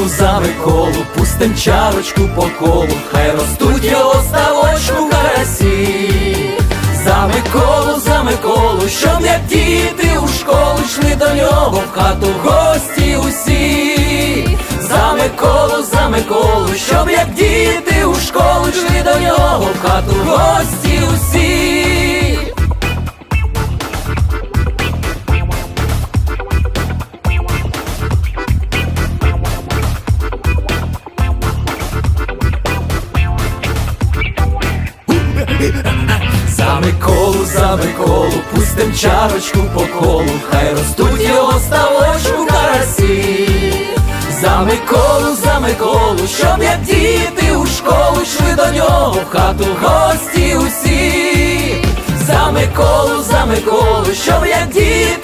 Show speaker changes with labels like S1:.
S1: Миколу, за Миколу, пустим чарочку по колу, хай ростуть його ставочку карасі. За Миколу, за Миколу, щоб як діти у школу йшли до нього в хату гості усі. За Миколу, за Миколу, щоб як діти у школу йшли до нього в хату гості усі. За Миколу, за Миколу, пустим чарочку по колу, хай ростуть його ставочку карасі. За Миколу, за Миколу, щоб як діти у школу йшли до нього в хату гості усі. За Миколу, за Миколу, щоб як діти